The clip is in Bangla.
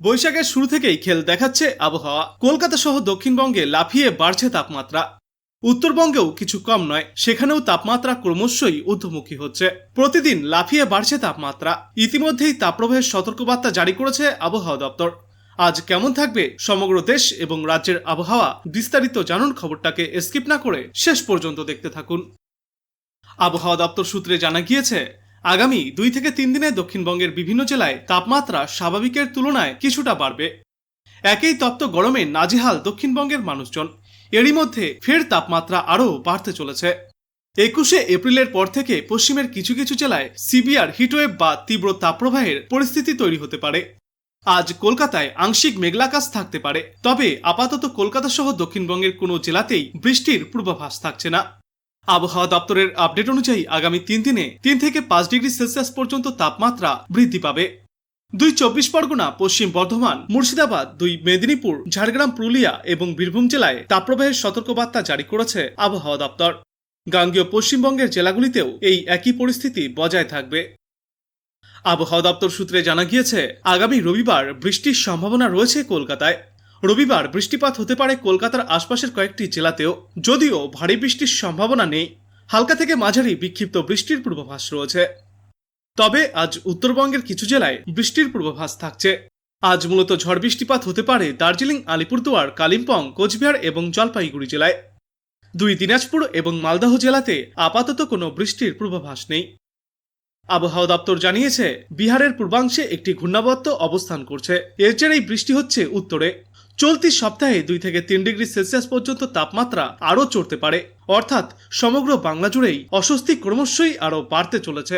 বৈশাখের শুরু থেকেই খেল দেখাচ্ছে আবহাওয়া। কলকাতা সহ দক্ষিণবঙ্গে লাফিয়ে বাড়ছে তাপমাত্রা। উত্তরবঙ্গেও কিছু কম নয়, সেখানেও তাপমাত্রা ক্রমশই ঊর্ধ্বমুখী হচ্ছে। প্রতিদিন লাফিয়ে বাড়ছে তাপমাত্রা। ইতিমধ্যেই তাপপ্রবাহের সতর্কবার্তা জারি করেছে আবহাওয়া দপ্তর। আজ কেমন থাকবে সমগ্র দেশ এবং রাজ্যের আবহাওয়া বিস্তারিত জানুন খবরটাকে স্কিপ না করে শেষ পর্যন্ত দেখতে থাকুন। আবহাওয়া দপ্তর সূত্রে জানা গিয়েছে আগামী দুই থেকে তিন দিনে দক্ষিণবঙ্গের বিভিন্ন জেলায় তাপমাত্রা স্বাভাবিকের তুলনায় কিছুটা বাড়বে। একই তপ্ত গরমে নাজেহাল দক্ষিণবঙ্গের মানুষজন। এরই মধ্যে ফের তাপমাত্রা আরও বাড়তে চলেছে। একুশে এপ্রিলের পর থেকে পশ্চিমের কিছু কিছু জেলায় সিবিআর হিটওয়েভ বা তীব্র তাপপ্রবাহের পরিস্থিতি তৈরি হতে পারে। আজ কলকাতায় আংশিক মেঘলাকাশ থাকতে পারে। তবে আপাতত কলকাতা সহ দক্ষিণবঙ্গের কোনো জেলাতেই বৃষ্টির পূর্বাভাস থাকছে না। আবহাওয়া দপ্তরের আপডেট অনুযায়ী আগামী তিন দিনে তিন থেকে পাঁচ ডিগ্রি সেলসিয়াস পর্যন্ত তাপমাত্রা বৃদ্ধি পাবে। দুই চব্বিশ পরগনা, পশ্চিম বর্ধমান, মুর্শিদাবাদ, দুই মেদিনীপুর, ঝাড়গ্রাম, পুরুলিয়া এবং বীরভূম জেলায় তাপপ্রবাহের সতর্কবার্তা জারি করেছে আবহাওয়া দপ্তর। গাঙ্গীয় পশ্চিমবঙ্গের জেলাগুলিতেও এই একই পরিস্থিতি বজায় থাকবে। আবহাওয়া দপ্তর সূত্রে জানা গিয়েছে, আগামী রবিবার বৃষ্টির সম্ভাবনা রয়েছে কলকাতায়। রবিবার বৃষ্টিপাত হতে পারে কলকাতার আশপাশের কয়েকটি জেলাতেও, যদিও ভারী বৃষ্টির সম্ভাবনা নেই। হালকা থেকে মাঝারি বিক্ষিপ্ত বৃষ্টির পূর্বাভাস রয়েছে। তবে আজ উত্তরবঙ্গের কিছু জেলায় বৃষ্টির পূর্বাভাস থাকছে। আজ মূলত ঝড় বৃষ্টিপাত হতে পারে দার্জিলিং, আলিপুরদুয়ার, কালিম্পং, কোচবিহার এবং জলপাইগুড়ি জেলায়। দুই দিনাজপুর এবং মালদহ জেলাতে আপাতত কোনো বৃষ্টির পূর্বাভাস নেই। আবহাওয়া দপ্তর জানিয়েছে, বিহারের পূর্বাংশে একটি ঘূর্ণাবর্ত অবস্থান করছে। এর জেরেই বৃষ্টি হচ্ছে উত্তরে। চলতি সপ্তাহে দুই থেকে তিন ডিগ্রি সেলসিয়াস পর্যন্ত তাপমাত্রা আরও চড়তে পারে। অর্থাৎ সমগ্র বাংলা জুড়েই অস্বস্তি ক্রমশই আরও বাড়তে চলেছে।